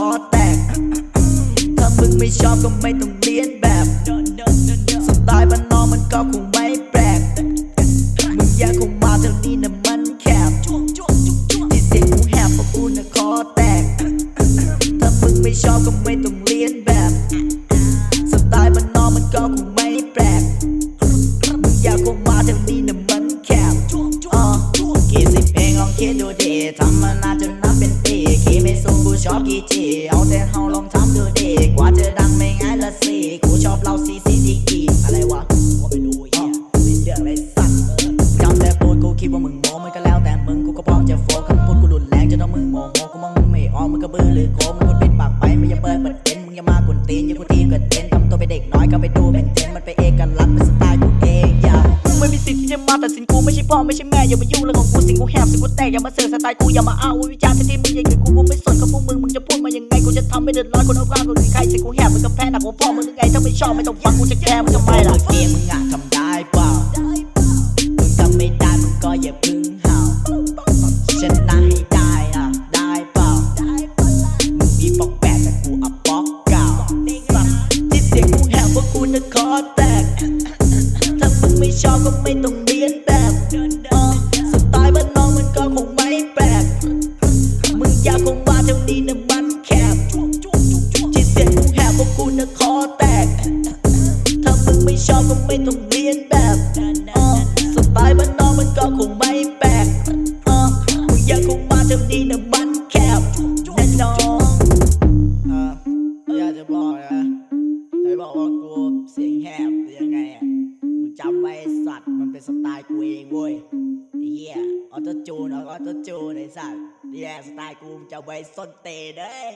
ะกูน่ะคอแตก ถ้ามึงไม่ชอบก็ไม่ต้องเลียนแบบสไตล์บ้านนอกมันก็คงไม่แปลก มึงอยากคงมาเท่านี้นะมันแคบที่เสียงกูแหบเพราะกูน่ะคอแตก ถ้ามึงไม่ชอบก็ไม่ต้องเลียนแบบสไตล์บ้านนอกมันก็คงไม่แปลก มึงอยากคงมาเท่านี้นะมันแคบอ่ากี่สิบเพลงลองคิดดูดิทำมานานจนีจีเอาแต่เฮาลองทำดูดิกว่าจะดังไม่ง่ายละสิกูชอบเราซีซีดีกีอะไรวะกูไม่รู้อะเป็นเรื่องไรสัตว์จำแต่พูดกูคิดว่ามึงโม้มันก็แล้วแต่มึงกูก็พร้อมจะโฟกคำพูดกูรุนแรงจนต้องมึงโมโหกูมองมึงไม่ออกมึงก็บื้อหรือโกมึงคนปิดปากไปไม่อย่าเปิดเปิดเต็นมึงอย่ามากวนตีนอย่ากูทีเกิดเต็นทำตัวเป็นเด็กน้อยก็ไปดูเป็นเต็นมันไปเอกลักษณ์เป็นสไตล์กูเองอย่ามึงไม่มีสิทธิ์ที่จะมาตัดสินกูไม่ใช่พ่อไม่ใช่แม่อย่ามายุ่งเรื่องของกูสิ่งกูแหบสิ่งกูแตกอย่ามาเสือกสไตล์กูอย่ามาเอาวิจารณ์ที่มึงยังกูกูไม่ส ไงกูจะทำให้เดือดร้อนคนรอบข้างกูหรือใครสิ่งกูแหบมึงก็แพ้หนักกว่าพ่อมึงหรือไงถ้าไม่ชอบไม่ต้องฟังกูจะแคร์มึงทำไมล่ะเกมมึงอะทำได้เปล่ามึงทำไม่ได้มึงก็อย่าพึ่งเห่าชนะให้ได้นะได้เปล่ามึงมีปอกแปดแต่กูอัปอกเก่าที่เสียงกูแหบเพราะกูน่ะคอแตกถ้ามึงไม่ชอบก็ไม่ต้อง จะบอกนะใครบอกว่ากูเสียงแหบหรือยังไงอะมึงจำไว้สัตว์มันเป็นสไตล์กูเองเว้ยไอ้เหี้ยออโต้จูนออโต้จูนไอ้สัตว์เนี่ยสไตล์กูมึงจะไว้ส้นเตะเด้ย